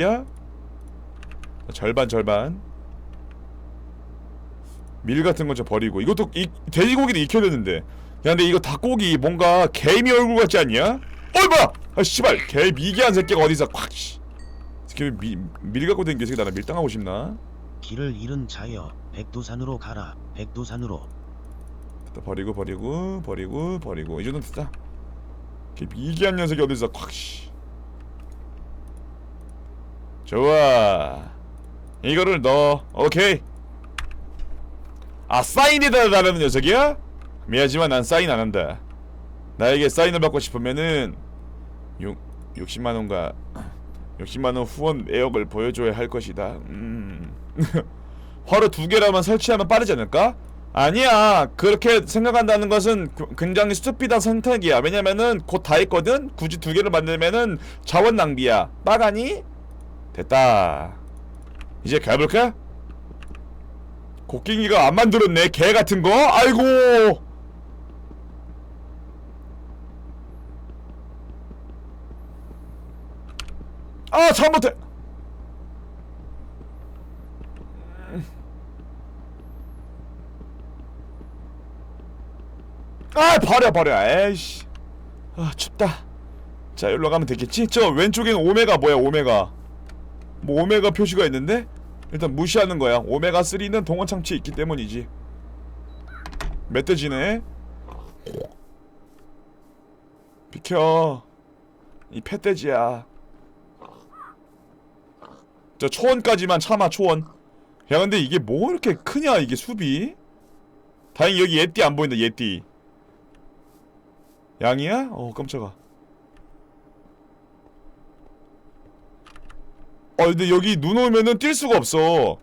야? 절반 절반. 밀 같은 거좀 버리고. 이것도 이 돼지고기도 익혀야 되는데. 야 근데 이거 닭고기 뭔가 개미 얼굴 같지 않냐? 어이 뭐야! 아 씨발. 개 미개한 새끼가 어디서 콱 씨. 새끼 미, 밀 갖고 댕겨 새끼 나랑 밀당하고 싶나? 길을 잃은 자여 백두산으로 가라. 백두산으로. 또 버리고 버리고 버리고 버리고. 이 정도 됐다. 개 미개한 녀석이 어디서 콱 씨. 좋아. 이거를 넣어. 오케이. 아 사인에다 다르는 녀석이야? 미안하지만 난 사인 안 한다. 나에게 사인을 받고 싶으면은 6, 60만원과 60만원 후원 내역을 보여줘야 할 것이다. 음. 화로 두 개라만 설치하면 빠르지 않을까? 아니야. 그렇게 생각한다는 것은 그- 굉장히 스투피드한 선택이야. 왜냐면은 곧 다 있거든? 굳이 두 개를 만들면은 자원 낭비야. 빠가니? 됐다. 이제 가볼까? 곡괭이가 안 만들었네 개 같은 거? 아이고! 아 잘못해! 아 버려 버려. 에이씨. 아 춥다. 자 여기로 가면 되겠지? 저 왼쪽에는 오메가 뭐야 오메가 뭐 오메가 표시가 있는데? 일단 무시하는 거야. 오메가 3는 동원 창치에 있기 때문이지. 멧돼지네. 비켜. 이 펫돼지야. 저 초원까지만 참아 초원. 야 근데 이게 뭐 이렇게 크냐 이게 숲이? 다행히 여기 예띠 안 보인다 예띠. 양이야? 어 깜짝아 어 근데 여기 눈 오면은 뛸 수가 없어.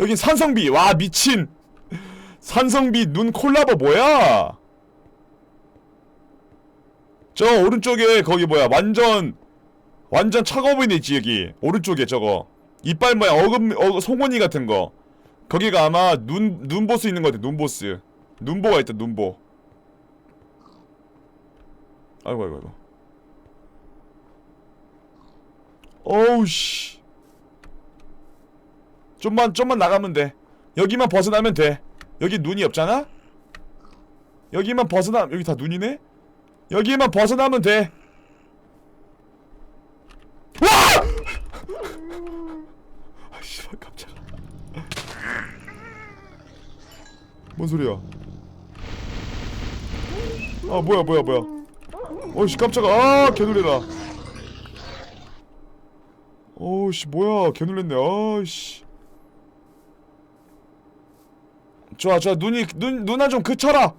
여긴 산성비. 와 미친. 산성비 눈 콜라보 뭐야? 저 오른쪽에 거기 뭐야? 완전 완전 차가워 보이네 있지 여기 오른쪽에 저거. 이빨 모양 어금 어 송곳니 같은 거. 거기가 아마 눈 눈보스 있는 것 같아 눈보스. 눈보가 있다 눈보. 아이고 아이고 아이고 어우 씨. 좀만 좀만 나가면 돼. 여기만 벗어나면 돼. 여기 눈이 없잖아? 여기만 벗어나 여기 다 눈이네? 여기만 벗어나면 돼. 와! 아 씨발 깜짝아. 뭔 소리야? 아 뭐야 뭐야 뭐야? 어이씨 깜짝아. 아 개놀래라 어우씨 뭐야 개놀랬네. 아이씨. 좋아 좋아 눈이 눈 누나 좀 그쳐라.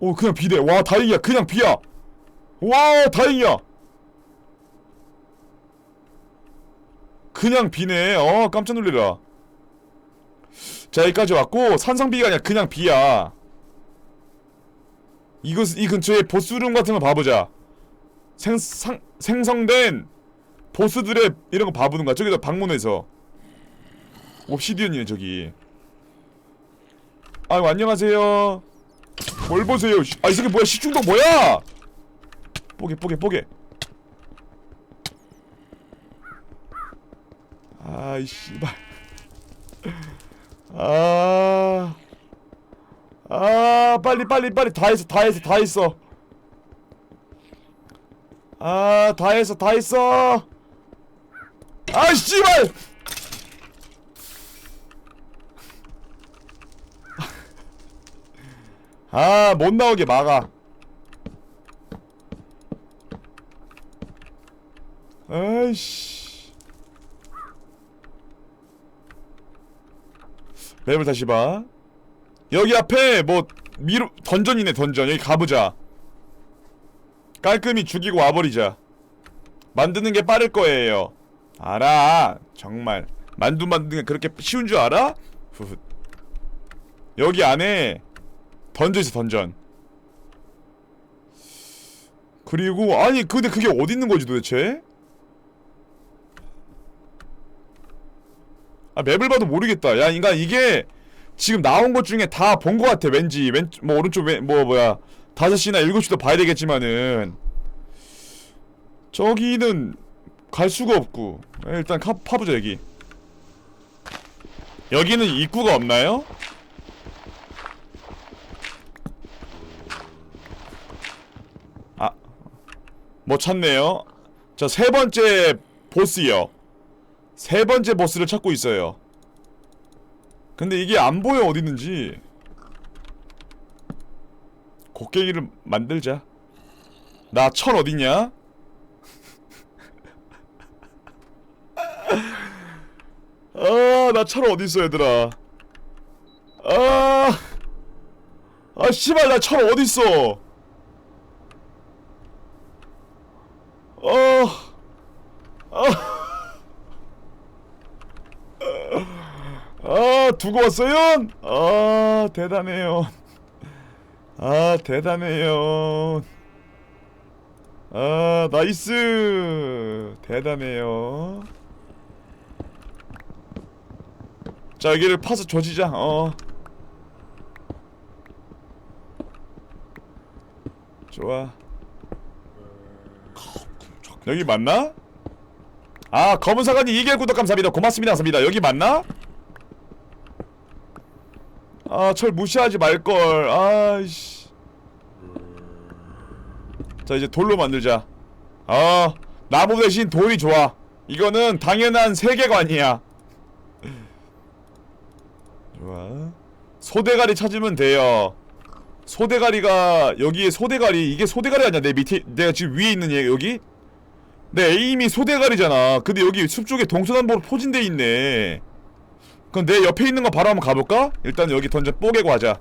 오 그냥 비대. 와 다행이야. 그냥 비야. 와 다행이야. 그냥 비네. 어 깜짝 놀래라. 자 여기까지 왔고 산성비가 아니라 그냥 비야. 이곳 이 근처에 보스룸 같은 거 봐보자. 생, 상, 생성된 보스들의 이런 거 봐보는 거야. 저기다 방문해서. 옵시디언이네 저기. 아이고 안녕하세요. 뭘 보세요? 아 이 새끼 뭐야? 시중독 뭐야? 뽀개 뽀개 뽀개. 아이 씨발. 아... 아 빨리 빨리 빨리. 다 했어 다 했어 다 했어 아 다 했어 다 했어. 아 씨발! 아 못 나오게 막아. 아이씨. 맵을 다시 봐. 여기 앞에 뭐 미로 던전이네 던전. 여기 가보자 깔끔히 죽이고 와버리자. 만드는 게 빠를 거예요. 알아. 정말. 만두 만드는 게 그렇게 쉬운 줄 알아? 후훗. 여기 안에 던전 있어 던전. 그리고 아니 근데 그게 어디 있는 거지 도대체? 아 맵을 봐도 모르겠다. 야 인간 이게 지금 나온 것 중에 다 본 것 같아 왠지. 왼뭐 오른쪽 왼, 뭐 뭐야 5시나 7시도 봐야 되겠지만은 저기는 갈 수가 없고 에, 일단 카, 파보자 여기 여기는 입구가 없나요? 아, 못 찾네요. 저세 번째 보스요. 세 번째 보스를 찾고 있어요. 근데 이게 안 보여 어디 있는지. 곡괭이를 만들자. 나 철 어딨냐? 아, 나 철 어딨어, 얘들아. 아, 아, 씨발, 나 철 어딨어? 어, 아, 아, 두고 왔어요? 아, 대단해요. 아, 대단해요. 아, 나이스. 대단해요. 자, 여기를 파서 조지자. 어. 좋아. 여기 맞나? 아, 검은 사관이 2개월 구독 감사합니다. 고맙습니다. 감사합니다. 여기 맞나? 아, 철 무시하지 말걸. 아이씨. 자, 이제 돌로 만들자. 아, 나무 대신 돌이 좋아. 이거는 당연한 세계관이야. 좋아. 소대가리 찾으면 돼요. 소대가리가 여기에 소대가리 이게 소대가리 아니야? 내 밑에 내가 지금 위에 있는 얘 여기? 내 에임이 소대가리잖아. 근데 여기 숲 쪽에 동서남북으로 포진돼 있네. 그럼 내 옆에 있는 거 바로 한번 가볼까? 일단 여기 던져 뽀개고 하자.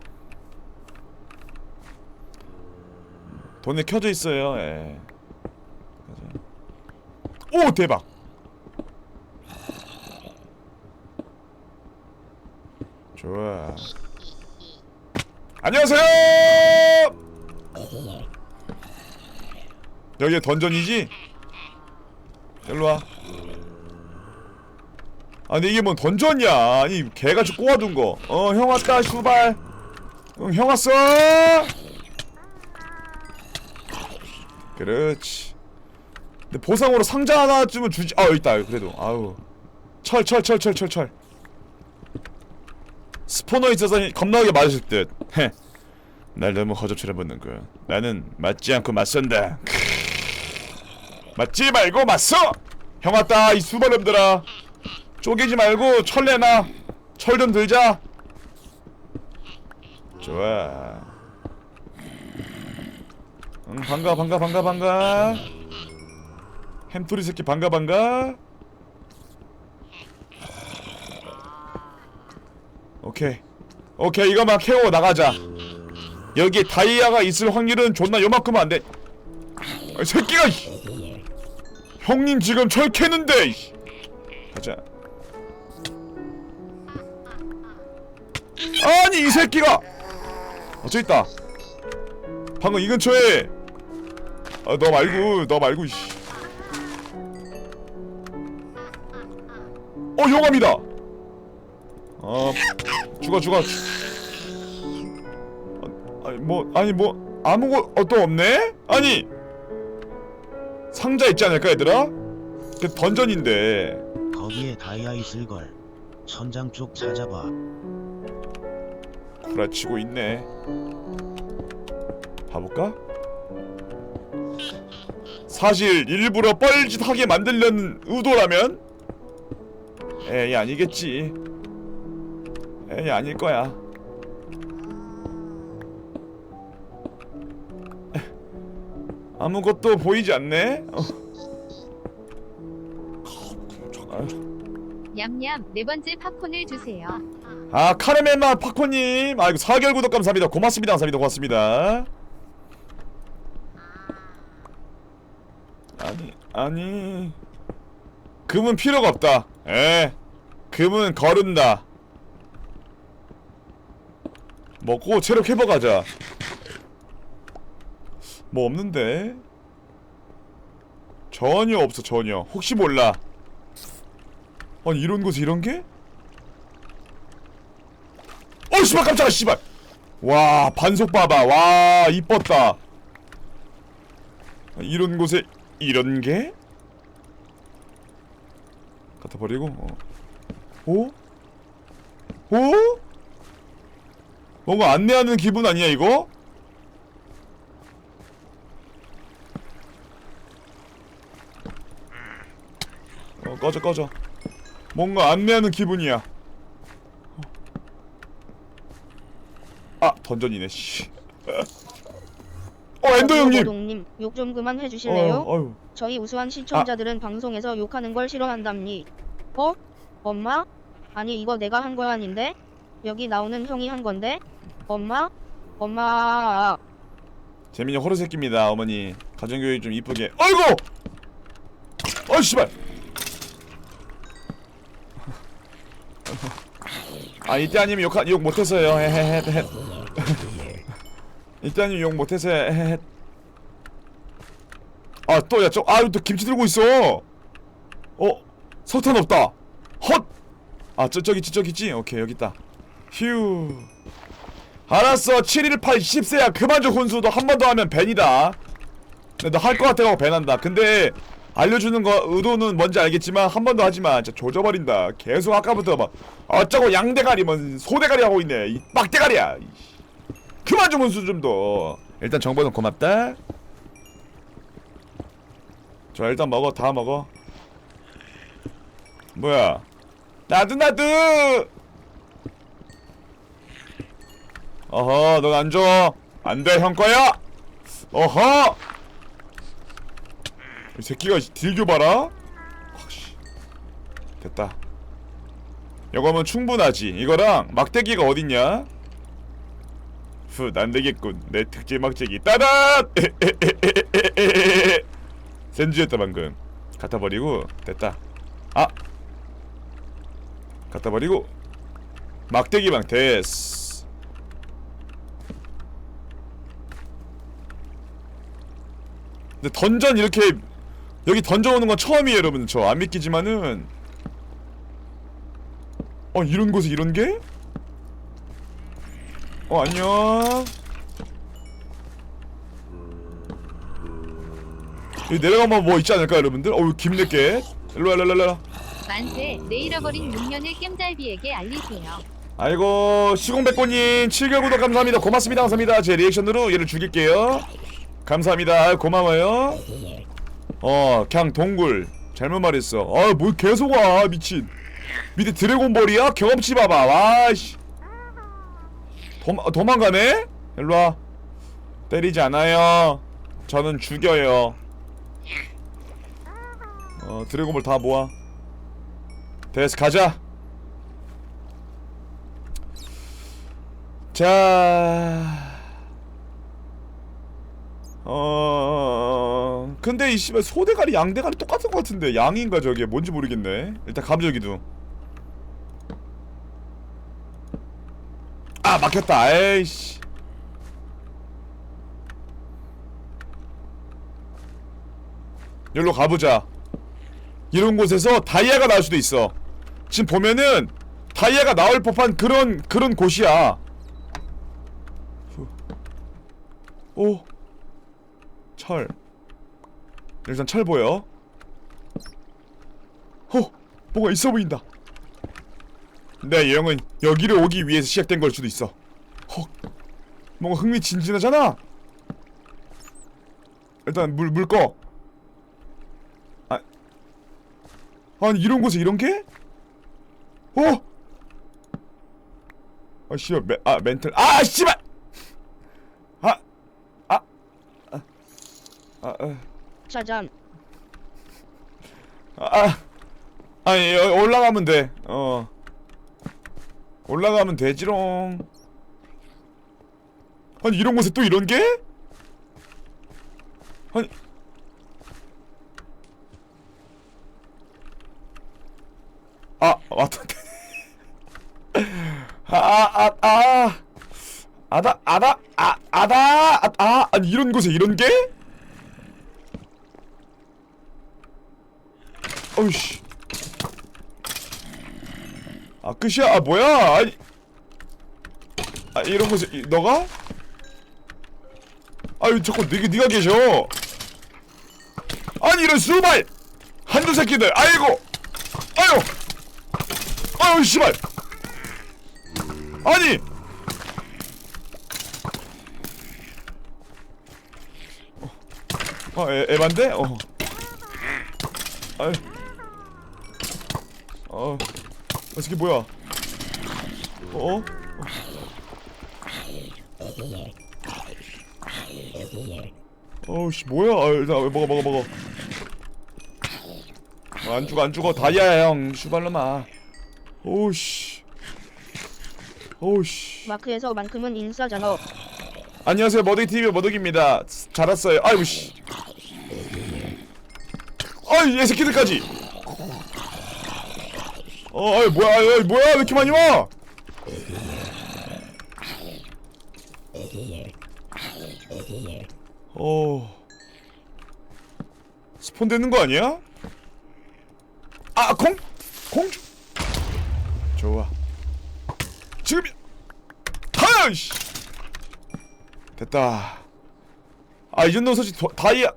돈에 켜져 있어요. 예. 오 대박. 좋아. 안녕하세요. 여기 던전이지? 일로 와. 아니 이게 뭔 던전이야? 아니 개같이 꼬아둔 거. 어형 왔다 슈발. 응 형 왔어. 그렇지. 근데 보상으로 상자 하나쯤은 주지. 아 있다. 그래도 아우. 철 철 철 철 철 철. 스포너 있어서 겁나게 맞으실 듯. 헤. 날 너무 허접처럼 붙는군. 나는 맞지 않고 맞선다. 맞지 말고 맞서. 형 왔다 이 수발놈들아. 쪼개지 말고 철 내놔. 철좀 들자. 좋아. 응 반가 반가 반가 반가. 햄토리 새끼 반가 반가. 오케이. 오케이 이거만 캐고 나가자. 여기 다이아가 있을 확률은 존나 요만큼 안 돼. 아, 이 새끼가. 이. 형님 지금 철 캐는데. 이. 가자. 아니 이 새끼가. 어, 저 있다. 방금 이 근처에. 아, 너 말고, 너 말고, 씨. 어, 용암이다. 어, 죽어, 죽어. 아, 아니, 뭐, 아니, 뭐, 아무것도 없네? 아니, 상자 있지 않을까, 얘들아? 그 던전인데. 거기에 다이아 있을걸. 천장 쪽 찾아봐. 구라치고 있네. 봐볼까? 사실 일부러 뻘짓하게 만들려는 의도라면 에이 아니겠지. 에이 아닐 거야. 아무것도 보이지 않네. 어. 냠냠 네 번째 팝콘을 주세요. 아 카르멜마 파코님. 아 이거 4개월 구독 감사합니다. 고맙습니다. 감사합니다. 고맙습니다. 아니 아니. 금은 필요가 없다. 에 금은 거른다. 먹고 체력 회복 하자. 뭐 없는데? 전혀 없어 전혀. 혹시 몰라 아니 이런 곳에 이런 게? 어 씨발 깜짝아 씨발 와 반속 봐봐 와 이뻤다 이런 곳에 이런 게? 갖다 버리고 어. 오? 오? 뭔가 안내하는 기분 아니야 이거? 어 꺼져 꺼져 뭔가 안내하는 기분이야 어. 아 던전이네 씨 어, 엔더 형님. 동님 욕 좀 그만 해 주실래요? 어, 어휴. 저희 우수한 시청자들은 방송에서 욕하는 걸 싫어한답니. 어? 엄마? 아니 이거 내가 한 거 아닌데? 여기 나오는 형이 한 건데? 엄마? 엄마? 재민이 호러 새끼입니다, 어머니. 가정교육 좀 이쁘게. 아이고! 아 씨발. 아 이때 아니면 욕, 욕 못했어요. 헤헤헤. 이때 아니면 욕 못해서 헤헤. 아 또 야 저 아유 또 김치 들고 있어. 어 석탄 없다. 헛. 아저 저기 있지 저기 있지. 오케이 여기 있다. 휴. 알았어 718 10세야 그만 좀 혼수 너 한 번 더 하면 밴이다 너할것 같아서 밴한다 근데 알려주는 거 의도는 뭔지 알겠지만 한 번 더 하지마 진짜 조져버린다 계속 아까부터 막 어쩌고 양대가리 뭐 소대가리 하고 있네 이 빡대가리야. 그만 좀 혼수 좀더 일단 정보는 고맙다 자 일단 먹어 다 먹어 뭐야 나도 나도 어허, 넌 안 줘. 안 돼, 형 거야. 어허. 이 새끼가 딜교 봐라. 확씨. 됐다. 이거면 충분하지. 이거랑 막대기가 어딨냐? 후, 난 되겠군. 내 특제 막대기. 따단! 센즈였다 방금. 갖다 버리고 됐다. 아. 갖다 버리고 막대기방 됐어. 근데 던전 이렇게 여기 던져오는 건 처음이에요 여러분. 저 안 믿기지만은. 어 이런 곳에 이런 게? 어 안녕. 여기 내려가면 뭐 있지 않을까 여러분들? 어우 김내게. 일로와 일로와 일로와 만세 내 잃어버린 6년의 겜잘비에게 알리세요. 아이고 시공백고님 7개월 구독 감사합니다. 고맙습니다. 감사합니다. 제 리액션으로 얘를 죽일게요. 감사합니다. 고마워요 어 그냥 동굴. 잘못 말했어. 아뭘 계속 와 미친. 밑에 드래곤볼이야? 경험치 봐봐. 와씨. 도마, 도망가네? 일로와. 때리지 않아요. 저는 죽여요. 어 드래곤볼 다 모아. 됐어 가자. 자, 어, 근데 이 씨발 소대가리 양대가리 똑같은 것 같은데 양인가 저게 뭔지 모르겠네. 일단 감저기도. 아 막혔다. 에이씨. 여기로 가보자. 이런 곳에서 다이아가 나올 수도 있어. 지금 보면은 다이아가 나올 법한 그런 그런 곳이야. 오. 철. 일단 철 보여. 어, 뭐가 있어 보인다. 내 여행은 여기를 오기 위해서 시작된 걸 수도 있어. 헉. 뭔가 흥미진진하잖아. 일단 물 물 꺼. 아. 아니 이런 곳에 이런 게? 어? 아 씨발 멘- 아 멘탈 아 씨발 아, 아, 아, 짜잔. 아, 아니 여기 올라가면 돼. 어, 올라가면 되지롱. 아니 이런 곳에 또 이런 게? 아니, 아 왔다. 아, 아, 아, 아, 아다, 아다, 아, 아다, 아, 아, 아니 이런 곳에 이런 게? 어이씨. 아 끝이야? 아 뭐야? 아니. 아 이런 이, 너가? 아유 자꾸 네가 네가 계셔. 아니 이런 수발 한두 새끼들 아이고 아유 아유 씨발 아니 어, 에반데? 어 아유 어, 이 새끼 뭐야? 어? 어우씨 뭐야? 아, 일단 먹어 먹어 먹어. 어, 안 죽어 안 죽어 다이아야 형 슈발로마. 오우씨. 오우씨. 마크에서만큼은 인싸잖아. 안녕하세요 머더기 TV 머더기입니다. 잘 왔어요. 아이고 씨. 아이 이 새끼들까지. 어, 아이 뭐야, 아이 뭐야, 왜 이렇게 많이 와? 어. 스폰 되는 거 아니야? 아, 공, 공주. 좋아. 지금이. 하이씨. 됐다. 아, 이 정도면 솔직히 도- 다이아,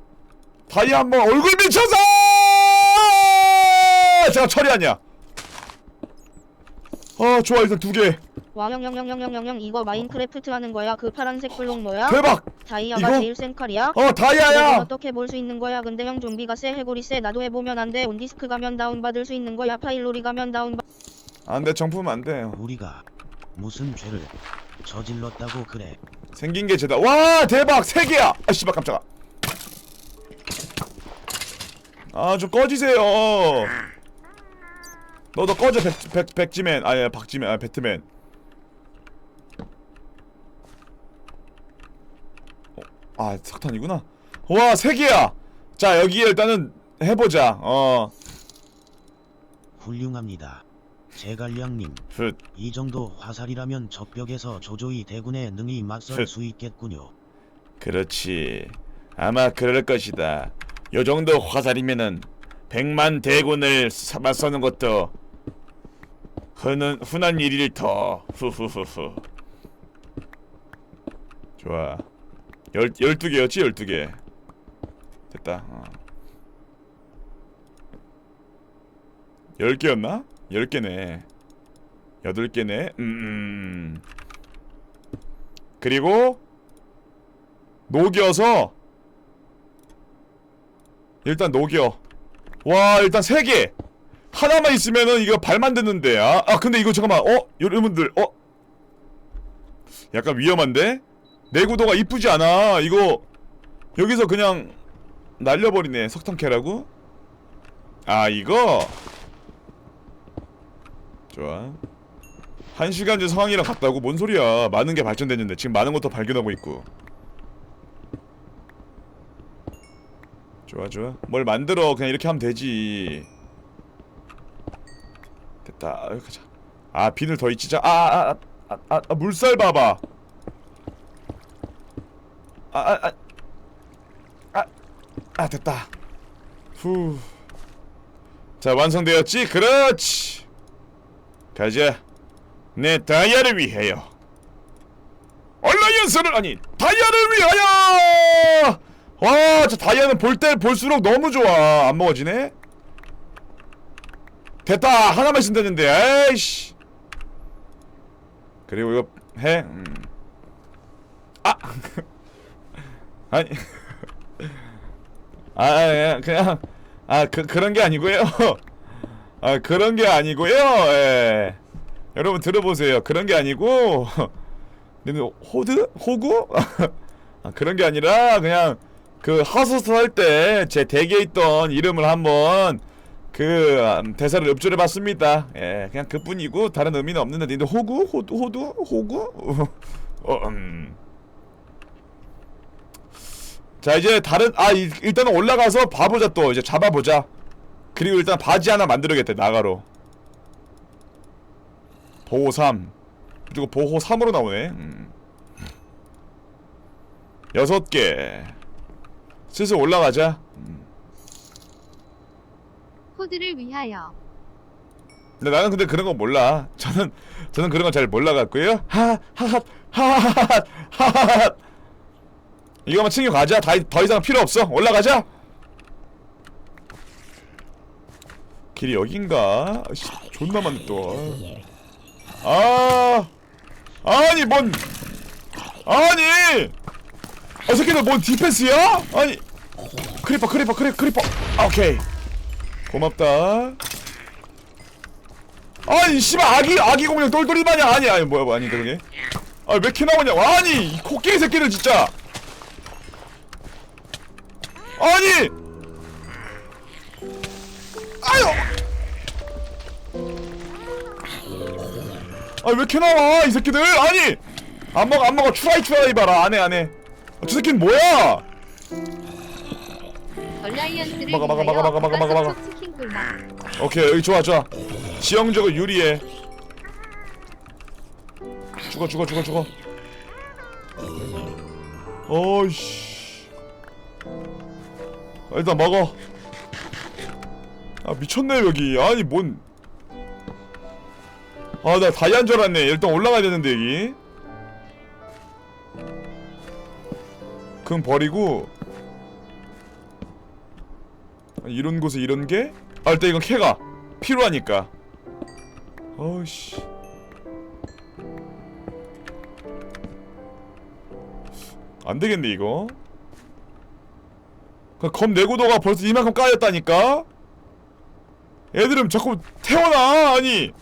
다이아 한번 얼굴 미쳐서! 제가 처리하냐? 아, 좋아, 일단 두 개. 와영영영영영영 이거 마인크래프트 하는 거야? 그 파란색 블록 뭐야? 대박! 다이아가 이거? 제일 센 칼이야? 어, 다이아야! 어떻게 볼 수 있는 거야? 근데 형 좀비가 세 해골이 세 나도 해보면 안 돼. 온디스크 가면 다운 받을 수 있는 거야? 파일로리 가면 다운 받. 안 돼, 정품은 안 돼. 우리가 무슨 죄를 저질렀다고 그래. 생긴 게 죄다. 와, 대박! 세 개야! 아, 씨발, 깜짝아. 아, 좀 꺼지세요. 너도 꺼져, 백, 백, 백지맨. 아, 예, 박지맨. 아, 배트맨. 어, 아, 석탄이구나. 와, 세 개야! 자, 여기에 일단은 해보자. 어, 훌륭합니다. 제갈량님, 훗. 이 정도 화살이라면 적벽에서 조조이 대군에 능히 맞설 수 있겠군요. 그렇지. 아마 그럴 것이다. 요 정도 화살이면은 백만 대군을 사- 맞서는 것도 흔한 흔한 일일 터. 후후후후. 좋아. 열 열두 개였지 열두 개. 됐다. 어. 열 개였나? 열 개네. 여덟 개네. 음. 음. 그리고 녹여서 일단 녹여 와 일단 세개 하나만 있으면은 이거 발만 듣는데 아, 아 근데 이거 잠깐만. 어? 여러분들 어? 약간 위험한데? 내구도가 이쁘지 않아. 이거 여기서 그냥 날려버리네. 석탄 캐라고? 아 이거? 좋아. 한 시간 전 상황이랑 같다고? 뭔 소리야? 많은 게 발전됐는데 지금 많은 것도 발견하고 있고. 좋아 좋아. 뭘 만들어. 그냥 이렇게 하면 되지 됐다. 아, 가자. 아 비늘 더 있지자 아아아 아, 아, 아, 물살 봐봐. 아아 아. 아, 아, 됐다. 후자 완성되었지? 그렇지. 가자. 내 다이아를 위하여. 얼라이언스를 아니 다이아를 위하여! 와, 저 다이아는 볼 때 볼수록 너무 좋아. 안 먹어지네. 됐다. 하나만 되는데. 에이씨. 그리고 이거 해. 음. 아. 아니. 아, 아, 그냥 아, 그 그런 게 아니고요. 아, 그런 게 아니고요. 예. 여러분 들어보세요. 그런 게 아니고 호드? 호구? 아, 그런 게 아니라 그냥 그 하소스 할때제 덱에 있던 이름을 한번 그 음, 대사를 읊조려 봤습니다. 예, 그냥 그뿐이고 다른 의미는 없는데 근데 호구? 호두? 호두? 호구? 어, 음. 자 이제 다른 아 이- 일단은 올라가서 봐보자 또 이제 잡아보자. 그리고 일단 바지 하나 만들어야겠다 나가로. 보호 3 그리고 보호 3으로 나오네. 음. 여섯 개. 슬슬 올라가자. 코드를 위하여 근데 나는 근데 그런 거 몰라. 저는 저는 그런 거 잘 몰라 갖고요. 하하하 하하하 하하하. 이거만 챙겨 가자. 다, 더 이상 필요 없어. 올라가자. 길이 여긴가? 아, 씨, 존나 많네 또. 아, 아니 뭔? 아니, 아 새끼들 뭔 디펜스야? 아니, 크리퍼 크리퍼 크리 크리퍼. 아, 오케이. 고맙다. 아니 씨발 아기 아기 공룡 똘똘이 마냥 아니 아니 뭐야 뭐 아니 그러게. 아왜 이렇게 나오냐? 아니 이 코끼리 새끼들 진짜. 아니. 아유. 아왜 이렇게 나와 이 새끼들 아니 안 먹어 안 먹어 추라이 추라이 봐라 안해 안해 아, 저 새끼는 뭐야 막아, 막아, 막아, 막아, 막아, 막아, 막아. 꿀맛. 오케이 여기 좋아 좋아. 지형적으로 유리해. 죽어 죽어 죽어 죽어. 어이씨. 아, 일단 먹어. 아 미쳤네 여기. 아니 뭔. 아 나 다이아인 줄 알았네. 일단 올라가야 되는데 여기. 금 버리고. 아, 이런 곳에 이런 게? 아 일단 이건 캐가 필요하니까. 어이씨. 안되겠네 이거. 그검 내구도가 벌써 이만큼 까였다니까? 애들은 자꾸 태어나 아니.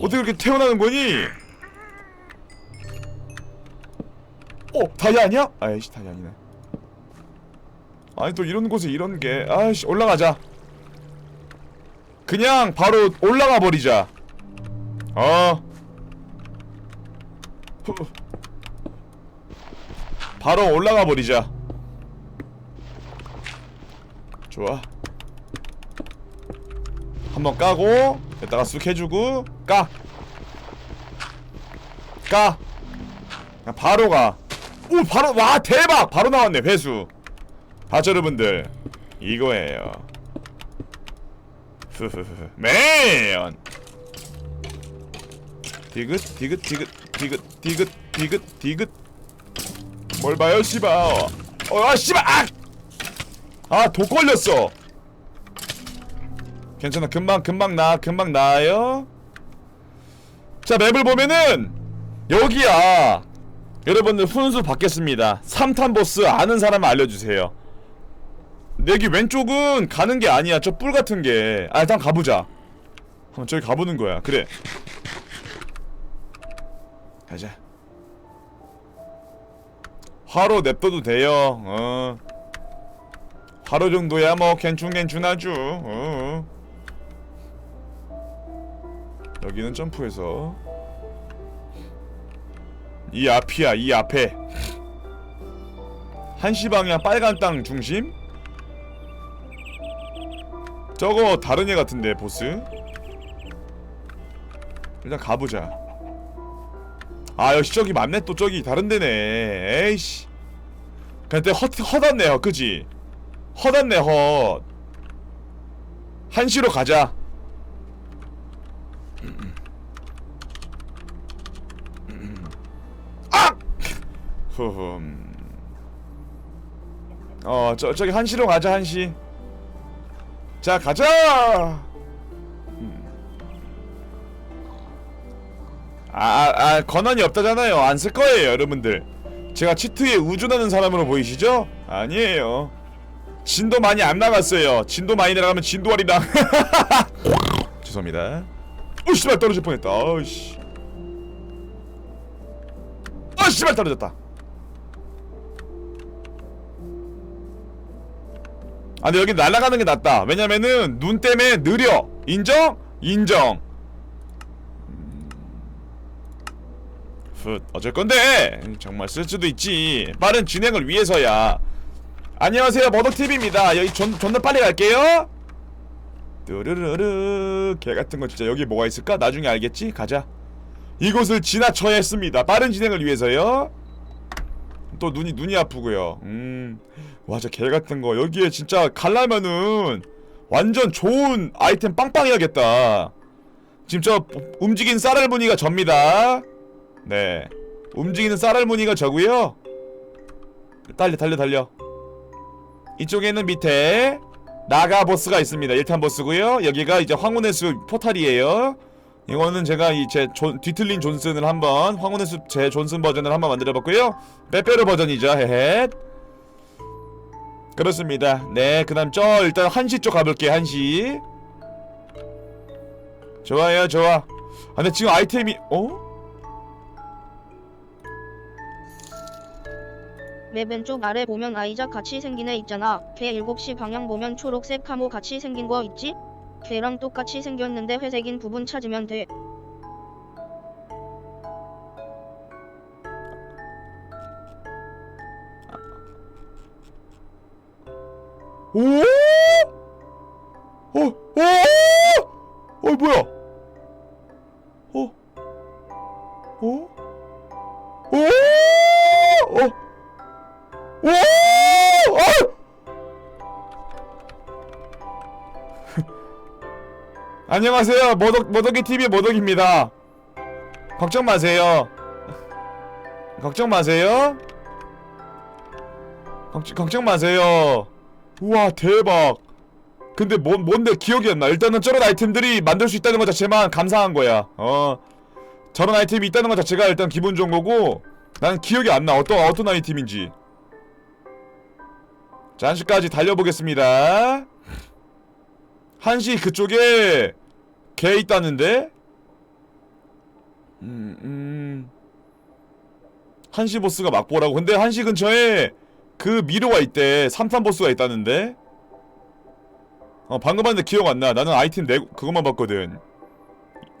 어떻게 그렇게 태어나는 거니? 어 다이아 아니야? 아이씨 다이아 아니네. 아니 또 이런 곳에 이런 게. 아이씨 올라가자 그냥 바로 올라가 버리자 어 후. 바로 올라가 버리자 좋아 한번 까고 여기다가 쑥 해주고 까 까. 그냥 바로 가. 오, 바로, 와, 대박! 바로 나왔네, 회수. 봤죠, 여러분들? 이거예요. 매연! 디귿, 디귿, 디귿, 디귿, 디귿, 디귿, 디귿. 뭘 봐요, 씨발. 어, 아, 씨발! 아! 아, 독 걸렸어! 괜찮아, 금방, 금방 나, 금방 나아요. 자, 맵을 보면은, 여기야. 여러분들 훈수 받겠습니다. 3탄 보스 아는 사람 알려주세요. 여기 왼쪽은 가는 게 아니야. 저 뿔 같은 게. 아 일단 가보자. 한번 저기 가보는 거야. 그래. 가자. 화로 냅둬도 돼요. 어. 화로 정도야 뭐 괜춘 괜춘하죠. 어. 여기는 점프해서 이 앞이야 이 앞에 한시 방향 빨간 땅 중심 저거 다른 애 같은데 보스? 일단 가보자. 아 역시 저기 맞네 또 저기 다른 데네. 에이씨. 근데 헛, 헛았네 헛 그지? 헛았네 헛. 한시로 가자. 흐흠. 어, 저 저기 한시로 가자 한시. 자 가자. 음. 아, 아, 아 권한이 없다잖아요. 안 쓸 거예요, 여러분들. 제가 치트에 우준하는 사람으로 보이시죠? 아니에요. 진도 많이 안 나갔어요. 진도 많이 나가면 진도아리랑. 죄송합니다. 오 씨발 떨어질 뻔했다. 아씨. 아 씨발 떨어졌다. 아 근데 여기 날아가는 게 낫다. 왜냐면은 눈 때문에 느려. 인정? 인정. 음. 훗 어쩔 건데? 정말 쓸 수도 있지. 빠른 진행을 위해서야. 안녕하세요. 머더TV입니다. 여기 존, 존나 빨리 갈게요. 뚜르르르 개 같은 거 진짜 여기 뭐가 있을까? 나중에 알겠지? 가자. 이곳을 지나쳐야 했습니다. 빠른 진행을 위해서요 또 눈이 눈이 아프고요. 음, 와 저 개 같은 거 여기에 진짜 갈라면은 완전 좋은 아이템 빵빵해야겠다. 지금 저 움직이는 쌀알무늬가 접니다. 네, 움직이는 쌀알무늬가 저고요. 달려 달려 달려. 이쪽에는 밑에 나가 보스가 있습니다 1탄 보스고요 여기가 이제 황혼의 숲 포탈이에요 이거는 제가 이 제 뒤틀린 존슨을 한번 황혼의 숲 제 존슨 버전을 한번 만들어봤고요 빼빼로 버전이죠 헤헷 그렇습니다 네그 다음 저 일단 한시 쪽 가볼게요 한시 좋아요 좋아 아 근데 지금 아이템이 어? 맵 왼쪽 아래 보면 아이작 같이 생긴 애 있잖아. 걔 7시 방향 보면 초록색 카모 같이 생긴 거 있지? 걔랑 똑같이 생겼는데 회색인 부분 찾으면 돼. 안녕하세요. 모덕 모덕이 TV 모덕입니다. 걱정 마세요. 걱정 마세요. 걱정, 걱정 마세요. 우와 대박. 근데 뭔 뭔데 기억이 안 나. 일단은 저런 아이템들이 만들 수 있다는 것 자체만 감사한 거야. 어. 저런 아이템이 있다는 것 자체가 일단 기분 좋은 거고 난 기억이 안 나. 어떤 어떤 아이템인지. 자, 한시까지 달려보겠습니다. 한시 그쪽에 개 있다는데? 음, 음. 한시 보스가 막보라고. 근데 한시 근처에 그 미로가 있대. 3탄 보스가 있다는데? 어, 방금 봤는데 기억 안 나. 나는 아이템 내, 그것만 봤거든.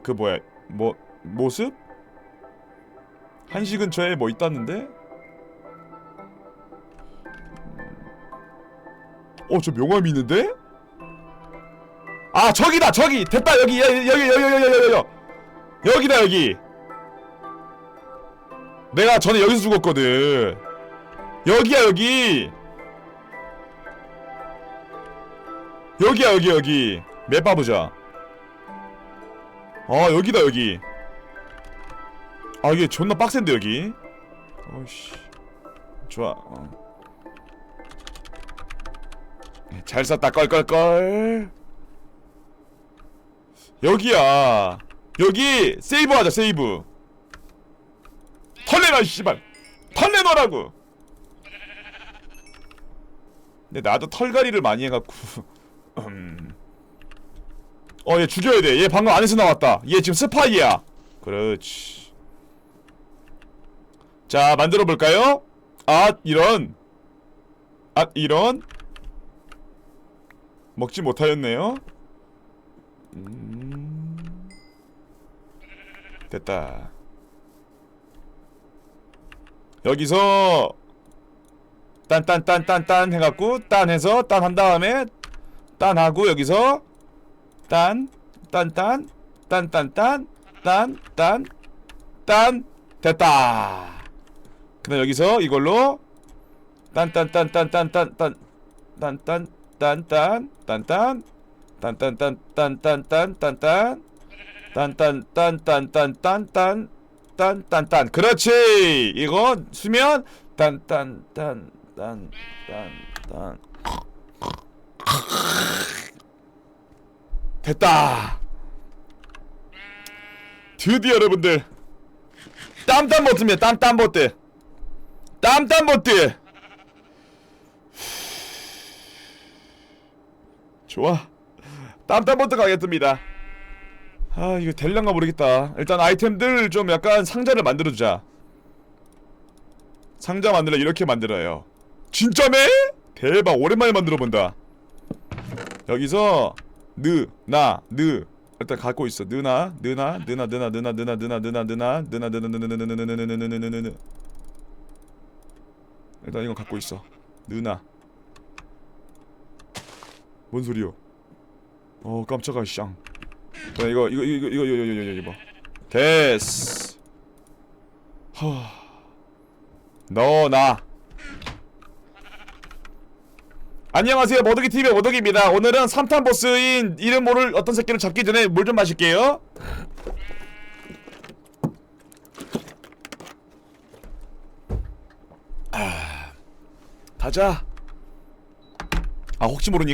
그 뭐야, 뭐, 모습? 한시 근처에 뭐 있다는데? 어, 저 명함이 있는데? 아, 저기다, 저기! 됐다, 여기, 여기, 여기, 여기, 여기, 여기, 여기. 여기다, 여기. 내가 전에 여기서 죽었거든. 여기야, 여기. 여기야, 여기, 여기. 맵 봐보자. 아, 여기다, 여기. 아, 이게 존나 빡센데, 여기. 어이씨. 좋아, 어. 잘 쐈다 껄껄껄 여기야. 여기 세이브 하자 세이브. 털내놔 씨발. 털내놓으라고. 근데 나도 털갈이를 많이 해갖고. 음. 어얘 죽여야 돼얘 방금 안에서 나왔다. 얘 지금 스파이야. 그렇지. 자 만들어 볼까요? 아 이런. 아 이런. 먹지 못하였네요. 음... 됐다. 여기서 딴딴딴딴딴 해갖고 딴 해서 딴 한 다음에 딴 하고 여기서 딴 딴딴 딴딴딴 딴딴 딴 됐다. 그다음 여기서 이걸로 딴딴딴딴딴딴딴 딴딴 딴딴 딴딴 딴딴딴딴딴딴딴딴 딴딴딴딴딴딴딴 딴딴딴 그렇지 이거 수면 딴딴딴딴딴딴 됐다. 드디어 여러분들 땀땀 버트입니다 땀땀 버트. 땀땀 버트. 좋아 땀땀부터 가겠습니다 아 이거 될란가 모르겠다 일단 아이템들 좀 약간 상자를 만들어주자 상자 만들어 이렇게 만들어요 진짜네? 대박 오랜만에 만들어본다 여기서 느, 나, 느 일단 갖고 있어 느나, 느나, 느나, 느나, 느나, 느나, 느나, 느나, 느나, 느나, 느나, 느나, 느나, 느나, 느나, 느나, 느나, 느나, 느나 일단 이건 갖고 있어 느나 뭔 소리요? 어 깜짝아 쌍. 자 이거 이거 이거 이거 이거 이거 이거 이거 봐. 됐어. 하. 너나. 안녕하세요 머더기 TV의 머더기입니다. 오늘은 3탄 보스인 이름 모를 어떤 새끼를 잡기 전에 물 좀 마실게요. 아, 가자. 아 혹시 모르니까.